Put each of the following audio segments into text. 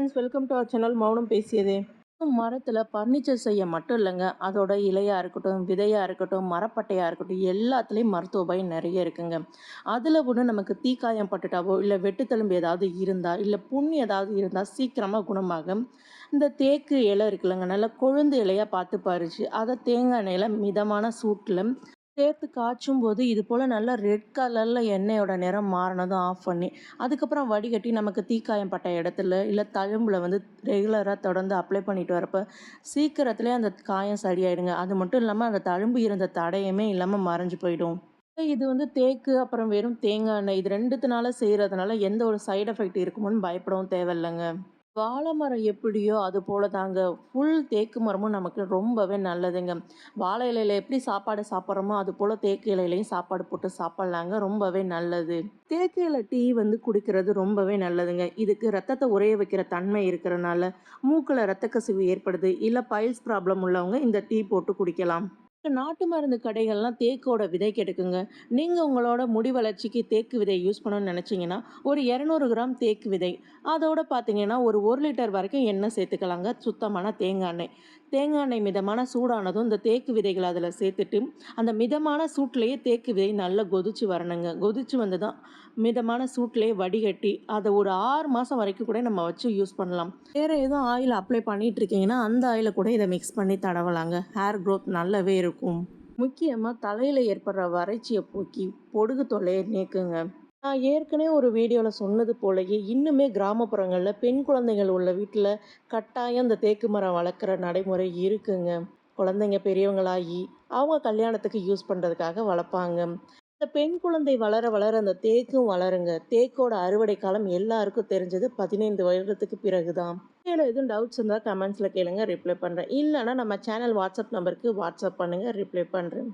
Friends welcome to our channel மௌனம் பேசியதே. மரத்தில் ஃபர்னிச்சர் செய்ய மட்டும் இல்லைங்க. அதோட இலையாக இருக்கட்டும் விதையாக இருக்கட்டும் மரப்பட்டையாக இருக்கட்டும் எல்லாத்துலேயும் மருத்துவ பயன் நிறைய இருக்குங்க. அதில் ஒன்று நமக்கு தீக்காயம் பட்டுட்டாவோ இல்லை வெட்டுத்தழும்பு ஏதாவது இருந்தால் இல்லை புண் ஏதாவது இருந்தால் சீக்கிரமாக குணமாகும். இந்த தேக்கு இலை இருக்குல்லங்க நல்லா கொழுந்து இலையாக பார்த்து பறிச்சு அதை தேங்காய் எண்ணெயில் மிதமான சூட்டில் சேர்த்து காய்ச்சும் போது இது போல் நல்லா ரெட் கலரில் எண்ணெயோட நிறம் மாறினதும் ஆஃப் பண்ணி அதுக்கப்புறம் வடிகட்டி நமக்கு தீக்காயம் பட்ட இடத்துல இல்லை தழும்பில் வந்து ரெகுலராக தொடர்ந்து அப்ளை பண்ணிட்டு வரப்போ சீக்கிரத்துலேயே அந்த காயம் சரியாயிடுங்க. அது மட்டும் இல்லாமல் அந்த தழும்பு இருந்த தடையுமே இல்லாமல் மறைஞ்சு போயிடும். இது வந்து தேக்கு அப்புறம் வெறும் தேங்காய் எண்ணெய் இது ரெண்டுத்தினால செய்கிறதுனால எந்த ஒரு சைடு எஃபெக்ட் இருக்குமோன்னு பயப்படவும் தேவையில்லைங்க. வாழை மரம் எப்படியோ அது போல தாங்க. ஃபுல் தேக்கு மரமும் நமக்கு ரொம்பவே நல்லதுங்க. வாழை இலையில எப்படி சாப்பாடு சாப்பிட்றோமோ அது போல் தேக்கு இலையிலையும் சாப்பாடு போட்டு சாப்பிட்லாங்க. ரொம்பவே நல்லது. தேக்கு இலை டீ வந்து குடிக்கிறது ரொம்பவே நல்லதுங்க. இதுக்கு ரத்தத்தை உறைய வைக்கிற தன்மை இருக்கிறனால மூக்கில் ரத்த கசிவு ஏற்படுது. இல்லை பைல்ஸ் ப்ராப்ளம் உள்ளவங்க இந்த டீ போட்டு குடிக்கலாம். நாட்டு மருந்து கடைகள்லாம் தேக்கோட விதை கிடைக்குங்க. நீங்கள் உங்களோட முடி வளர்ச்சிக்கு தேக்கு விதை யூஸ் பண்ணணும்னு நினச்சிங்கன்னா ஒரு இரநூறு கிராம் தேக்கு விதை. அதோட பார்த்தீங்கன்னா ஒரு ஒரு லிட்டர் வரைக்கும் எண்ணெய் சேர்த்துக்கலாங்க. சுத்தமான தேங்காய் எண்ணெய். தேங்காய் எண்ணெய் மிதமான சூடானதும் இந்த தேக்கு விதைகளை அதில் சேர்த்துட்டு அந்த மிதமான சூட்லேயே தேக்கு விதை நல்லா கொதிச்சு வரணுங்க. கொதிச்சு வந்து தான் மிதமான சூட்லேயே வடிகட்டி அதை ஒரு ஆறு மாதம் வரைக்கும் கூட நம்ம வச்சு யூஸ் பண்ணலாம். வேறு எதுவும் ஆயில் அப்ளை பண்ணிட்டு இருக்கீங்கன்னா அந்த ஆயிலை கூட இதை மிக்ஸ் பண்ணி தடவலாங்க. ஹேர் க்ரோத் நல்லாவே இருக்கும். முக்கியமாக தலையில் ஏற்படுற வறட்சியை போக்கி பொடுகு தொல்லையை நீக்குங்க. நான் ஏற்கனவே ஒரு வீடியோவில் சொன்னது போலயே இன்னுமே கிராமப்புறங்களில் பெண் குழந்தைகள் உள்ள வீட்டில் கட்டாயம் இந்த தேக்கு மரம் வளர்க்குற நடைமுறை இருக்குங்க. குழந்தைங்க பெரியவங்களாகி அவங்க கல்யாணத்துக்கு யூஸ் பண்ணுறதுக்காக வளர்ப்பாங்க. இந்த பெண் குழந்தை வளர வளர அந்த தேக்கும் வளருங்க. தேக்கோட அறுவடை காலம் எல்லாருக்கும் தெரிஞ்சது பதினைந்து வருடத்துக்கு பிறகு தான் எதுவும் டவுட்ஸ் இருந்தால் கமெண்ட்ஸில் கேளுங்க ரிப்ளை பண்ணுறேன் இல்லைன்னா நம்ம சேனல் வாட்ஸ்அப் நம்பருக்கு வாட்ஸ்அப் பண்ணுங்கள் ரிப்ளை பண்ணுறேன்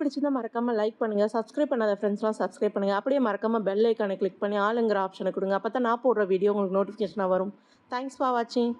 பிடிச்சிருந்தா மறக்காமல் லைக் பண்ணுங்கள் சப்ஸ்கிரைப் பண்ணாத ஃப்ரெண்ட்ஸ்லாம் சப்ஸ்கிரைப் பண்ணுங்கள் அப்படியே மறக்காமல் பெல் ஐக்கானை கிளிக் பண்ணி ஆளுங்கிற ஆப்ஷனை கொடுங்க. அப்போ தான் நான் போடுற வீடியோ உங்களுக்கு நோட்டிஃபிகேஷனாக வரும். தேங்க்ஸ் ஃபார் வாட்சிங்